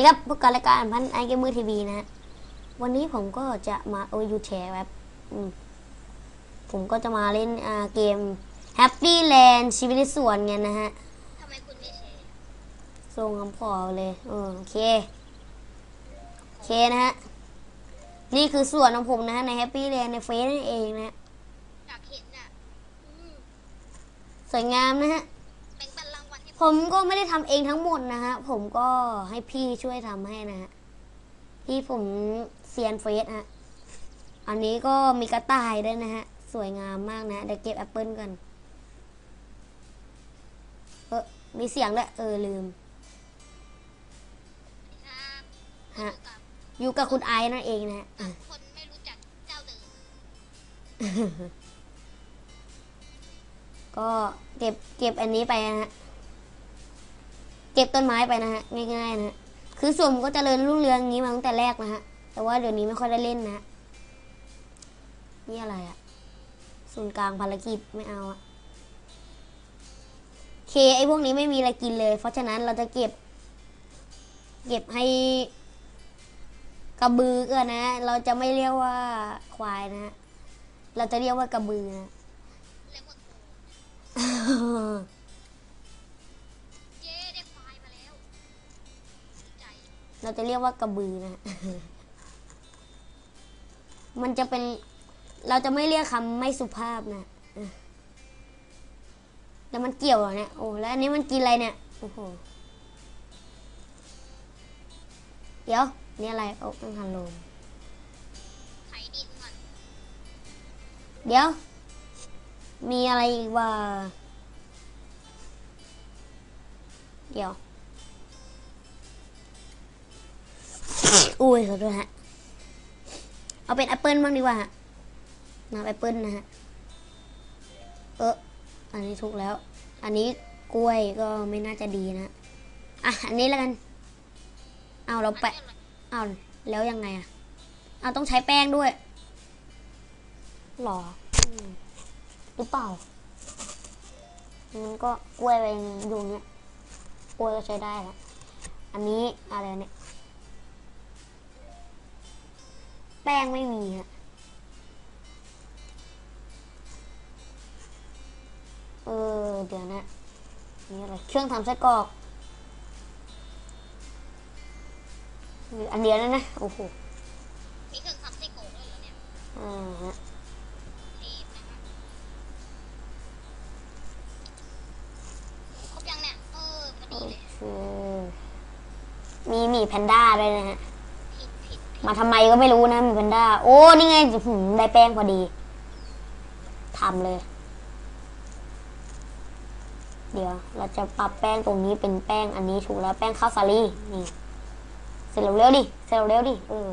วัสดีครับพวกการรายการพันไอเกมเมอร์ทีวีนะฮะวันนี้ผมก็จะมาโอยูแชร์แบบอืมผมก็จะมาเล่นอ่าเกม Happy Land ชีวิตในสวนกันนะฮะทำไมคุณไม่แชร์ส่งคำขอเลยเออโอเคโอเคนะฮะ นี่คือสวนของผมนะฮะ ใน Happy Land ในเฟซนั่นเองนะฮะอยากเห็นน่ะอืมสวยงามนะฮะ ผมก็ไม่ได้ทำเองทั้งหมดนะฮะ ผมก็ให้พี่ช่วยทำให้นะฮะ พี่ผมเซียนเฟสฮะ อันนี้ก็มีกระต่ายด้วยนะฮะ สวยงามมากนะเดี๋ยวเก็บแอปเปิลกัน เออมีเสียงด้วยเออลืมฮะ อยู่กับคุณไอซ์นั่นเองนะฮะอะคนไม่รู้จักเจ้าเดิมก็เก็บเก็บอันนี้ไปนะฮะ เก็บต้นไม้ไปนะฮะง่ายๆนะฮะคือส่วนผมก็จเจริญรุ่งเรืองอย่างนี้มาตั้งแต่แรกนะฮะแต่ว่าเดี๋ยวนี้ไม่ค่อยได้เล่นนะนี่อะไรอะศูนย์กลางภารกิจไม่เอาอะเคไอพวกนี้ไม่มีอะไรกินเลย เพราะฉะนั้นเราจะเก็บ เก็บให้กระบือก่อนนะ เราจะไม่เรียกว่าควายนะฮะเราจะเรียกว่ากระบือนะ เราจะเรียกว่ากระบือนะ มันจะเป็น เราจะไม่เรียกคำไม่สุภาพนะเออแล้วมันเกี่ยวเหรอเนี่ย โอ้ แล้วอันนี้มันกินอะไรเนี่ย โอ้โห เดี๋ยว นี่อะไรโอ้ต้องหันลงไถดินมันเดี๋ยว มีอะไรอีกว่า เดี๋ยว อุ้ยขอโทษฮะ เอาเป็นแอปเปิลบ้างดีกว่าฮะนับแอปเปิลนะฮะ เอออันนี้ถูกแล้ว อันนี้กล้วยก็ไม่น่าจะดีนะ อะ อันนี้แล้วกัน เอาเราแปะ เอาแล้วยังไงอะเอาต้องใช้แป้งด้วยหรออืมหรือเปล่ามันก็กล้วยไปอยู่เนี้ยกล้วยก็ใช้ได้ละอันนี้อะไรเนี่ย แป้งไม่มีฮะเออ เดี๋ยวนะนี่อะไรเครื่องทำไส้กรอกมีอันเดียวแล้วนะโอ้โหมีเครื่องทำไส้กรอกด้วยเหรอเนี่ยอ่าฮะเทปนะฮะครบยังเนี่ยเออพอโอดีเลยเคมีหมีแพนด้าด้วยนะฮะผิดผิด มาทำไมก็ไม่รู้นะหมีแพนด้า โอ้ นี่ไงหืมได้แป้งพอดีทำเลย เดี๋ยว เราจะปรับแป้งตรงนี้เป็นแป้งอันนี้ถูกแล้วแป้งข้าวสาลีนี่ เสร็จเร็วๆดิ เสร็จเร็วๆดิ เออ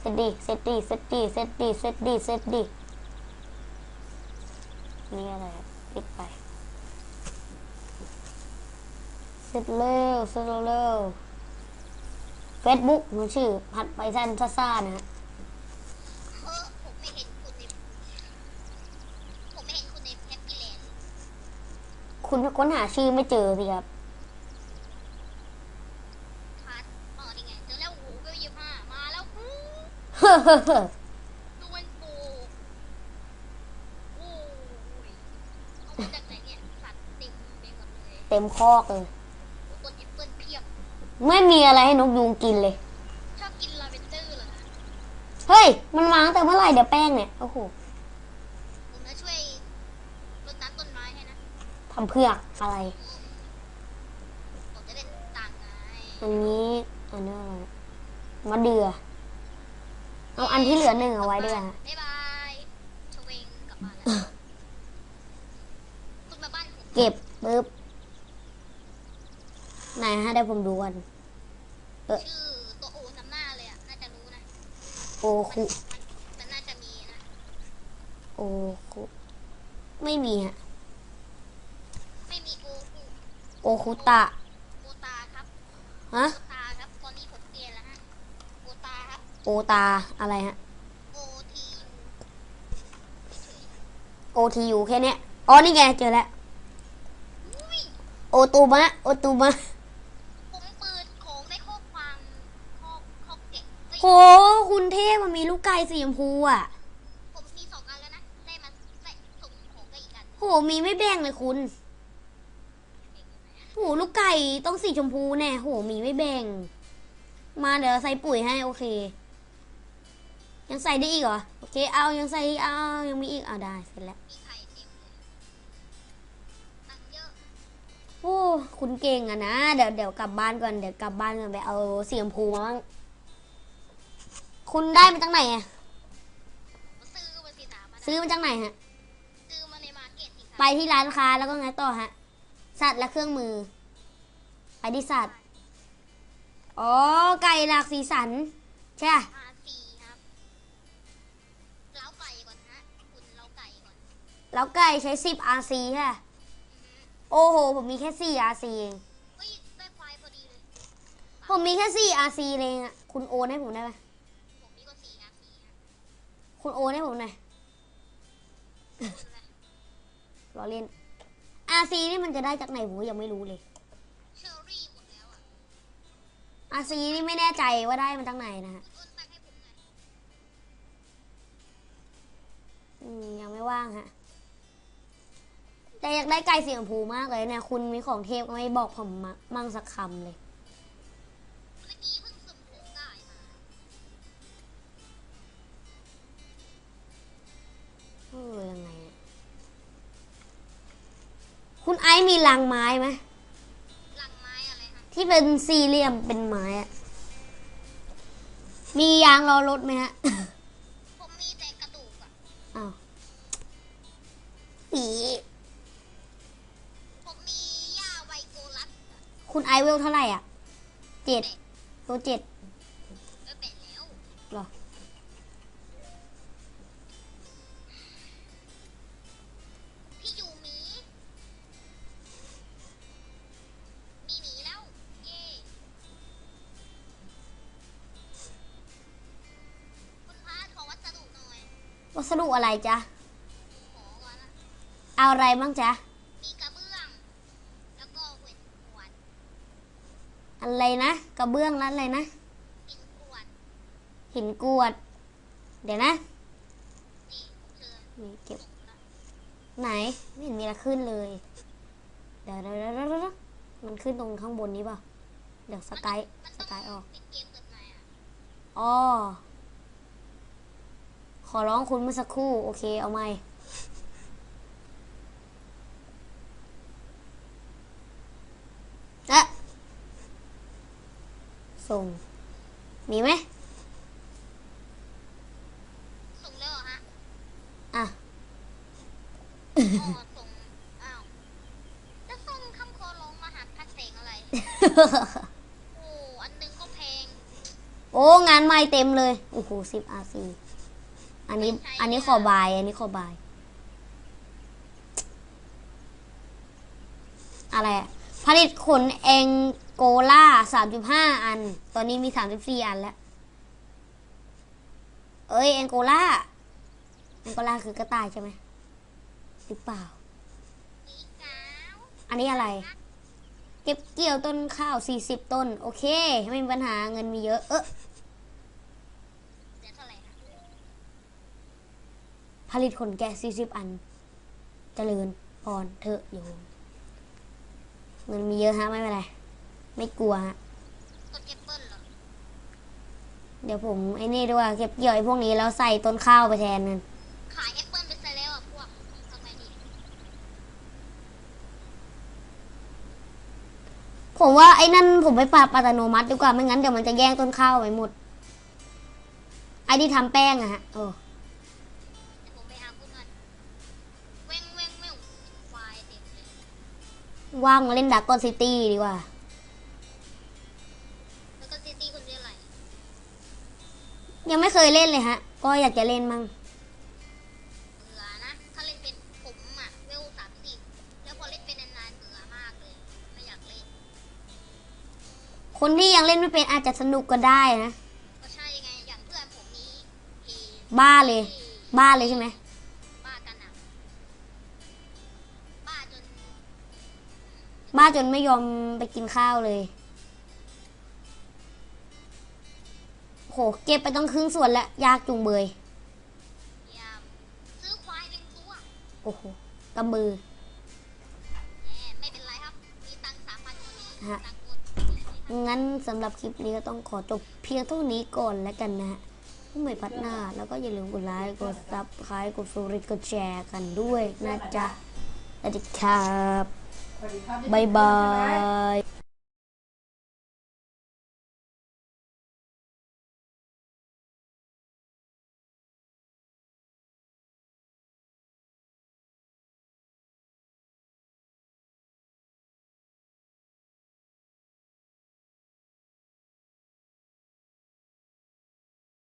เสร็จดิเสร็จดิเสร็จดิเสร็จดิเสร็จดิเสร็จดินี่อะไรอะปิดไป เสร็จเร็ว เสร็จเร็ว เฟซบุ๊กมันชื่อผัดไปสั้นซ่าๆนะฮะเออผมไม่เห็นคุณในผมไม่เห็นคุณในแฮปปี้แลนด์คุณค้นหาชื่อไม่เจอสิครับพาร์ทอ๋อนี่ไงเจอแล้วโอ้โหเวลยี่ห้ามาแล้วอู้เฮ้อเฮ้อเฮ้อดูมันโกโอ้ยเอามาจากไหนเนี่ยสัตว์เต็มไปหมดเลย เต็มคอกเลย โอ้ต้นแอปเปิ้ลเพียบ ไม่มีอะไรให้นกยุงกินเลย ชอบกินลาเวนเดอร์เหรอคะเฮ้ย มันมาตั้งแต่เมื่อไหร่เดี๋ยวแป้งเนี่ย โอ้โหผมจะช่วยรดน้ำต้นไม้ให้นะทำเพื่ออะไร ผมจะเป็นต่างไงอันนี้อันนี้อะไรมะเดือ เอาอันที่เหลือหนึ่งเอาไว้ด้วยฮะบ๊ายบายชเวงกลับมาแล้วคุณมาบ้านผม เก็บปึ๊บ ไหนฮะเดี๋ยวผมดูกันชื่อตัวโอนำหน้าเลยอะ น่าจะรู้นะ โอคุมันมันน่าจะมีนะ โอคุไม่มีฮะ ไม่มีโอคูโอคุตะโอตาครับ ฮะ โอตาครับ ตอนนี้ผมเปลี่ยนแล้วฮะ โอตาครับ โอตาอะไรฮะ โอทีเฉยโอทีอยู่แค่เนี้ยอ๋อนี่ไงเจอแล้วๆอุ้ยโอตูมะ โอตูมะ คุณเทพมันมีลูกไก่สีชมพูอะ ผมมีสองอันแล้วนะ ได้มาได้ส่งของไปอีกอันโห มีไม่แบ่งเลยคุณ โห ลูกไก่ต้องสีชมพูแน่ โห มีไม่แบ่ง มาเดี๋ยวใส่ปุ๋ยให้โอเค ยังใส่ได้อีกเหรอ โอเค เอายังใส่อีกเอายังมีอีก เอาได้เสร็จแล้ว มีไข่เต็มเลยตังค์เยอะ โอ้ คุณเก่งอะนะ เดี๋ยวเดี๋ยวกลับบ้านก่อน เดี๋ยวกลับบ้านก่อนไปเอาสีชมพูมาบ้าง คุณได้มาจากไหนอะมาซื้อมาสิตามาซื้อมาจากไหนฮะ ซื้อมาในมาร์เก็ตอีกไปที่ร้านค้าแล้วก็ไงต่อฮะ สัตว์และเครื่องมือ ไปที่สัตว์ อ๋อ ไก่หลากสีสัน ใช่ปะอาซีครับเล้าไก่ก่อนฮะคุณเล้าไก่ก่อนแล้วไก่ใช้ 10 RC ใช่ปะโอ้โห ผมมีแค่ 4 RC เอง เฮ้ยได้ควายพอดีเลยผมมีแค่ 4 RC เลยอะคุณโอนให้ผมได้ไหมผมนี่ก็สี่อาซีฮะ คุณโอนให้ผมหน่อยคุณอะไรรอเล่น RC นี่มันจะได้จากไหนผมก็ยังไม่รู้เลยเชอรี่หมดแล้วอะ RC นี่ไม่แน่ใจว่าได้มาจากไหนนะฮะคุณอ้นตังค์ให้ผมหน่อยอืมยังไม่ว่างฮะ แต่อยากได้ไก่สีชมพูมากเลยเนี่ย คุณมีของเทพก็ไม่บอกผมมามั่งสักคำเลย ออยังไงอะคุณไอซ์มีลังไม้ไหมหลังไม้อะไรฮะที่เป็นสี่เหลี่ยมเป็นไม้อะมียางรอรถไหมฮะผมมีแต่กระดูกอะอ้าวอีผมมีหญ้าไวโกลัสอะคุณไอซ์เวลเท่าไหร่อะเจ็ดตัวเจ็ด วัสดุอะไรจ๊ะขอก่อนนะเอาอะไรบ้างจ๊ะ มีกระเบื้อง แล้วก็เวนขวดอะไรนะ กระเบื้องแล้วอะไรนะกินขวด หินกรวด เดี๋ยวนะ นี่เชิญนี่เก็บส่งละไหน ไม่เห็นมีอะไรขึ้นเลยเดี๋ยวเดี๋ยวเดี๋ยวเดี๋ยวเดี๋ยวมันขึ้นตรงข้างบนนี้เปล่ะ เดี๋ยวสกายมันสต้องกายออกปิดเกมเกิดใหม่อะอ๋อข อร้องคุณเมื่อสักครู่ โอเค เอาไหมอะส่ง มีไหมส่งแล้วเหรอฮะอะอ๋อส่งอ้าวแล้วส่งคำขอร้องมาหาพัดเสงอะไร โอ้ อันหนึงก็แพง โอ้ งานใหม่เต็มเลย โอ้โหสิบอาซี อันนี้ อันนี้ขอบาย อันนี้ขอบาย อะไรอะผลิตขนแองโกลาสามจุดห้าอัน ตอนนี้มีสามสิบสี่อันแล้ว เอ้ยแองโกลาแองโกลาคือกระต่ายใช่ไหมหรือเปล่านี่กาวอันนี้อะไร เก็บเกี่ยวต้นข้าวสี่สิบต้น โอเค ไม่มีปัญหาเงินมีเยอะ เออ เหลือเท่าไหร่ฮะ ผลิตขนแกะสี่สิบอัน เจริญพรเถอะโยมเงินมีเยอะฮะไม่เป็นไร ไม่กลัวฮะต้นแอปเปิ้ลเหรอเดี๋ยวผมไอ้นี่ด้วยเก็บเกี่ยวไอ้พวกนี้แล้วใส่ต้นข้าวไปแทนกันขายแอปเปิ้ลไปซะแล้วอะพวกทำไงดีผมว่าไอ้นั่นผมไปปรับอัตโนมัติดีกว่าไม่งั้นเดี๋ยวมันจะแย่งต้นข้าวไปหมดไอ้ที่ทำแป้งอะฮะโอ้ ว่างมาเล่นดักกอนซิตี้ดีกว่าแล้วก็ซิตี้คนเดียวไหลยังไม่เคยเล่นเลยฮะ ก็อยากจะเล่นมั่งเบื่อนะ ถ้าเล่นเป็นผมอะเวลสามสิบแล้วพอเล่นเป็นนานๆเบื่อมากเลย ไม่อยากเล่น คนที่ยังเล่นไม่เป็นอาจจะสนุกก็ได้นะ ก็ใช่ไง อย่างเพื่อนผมนี้เอบ้าเลย บ้าเลยใช่ไหม บ้าจนไม่ยอมไปกินข้าวเลย โห เก็บไปต้องครึ่งส่วนแล้ว ยากจุงเบยเยี่ยมซื้อควายหนึ่งตัว โอ้โหกำมือแหมไม่เป็นไรครับ มีตังค์สามพันคนนี้ฮะตังค์กดงั้นสำหรับคลิปนี้ก็ต้องขอจบเพียงเท่านี้ก่อนแล้วกันนะฮะผู้ใหม่พัดหน้า แล้วก็อย่าลืมกดไลค์ กดซับคลายกดฟูริตกดแชร์กันด้วยนะจ๊ะสวัสดีครับ สวั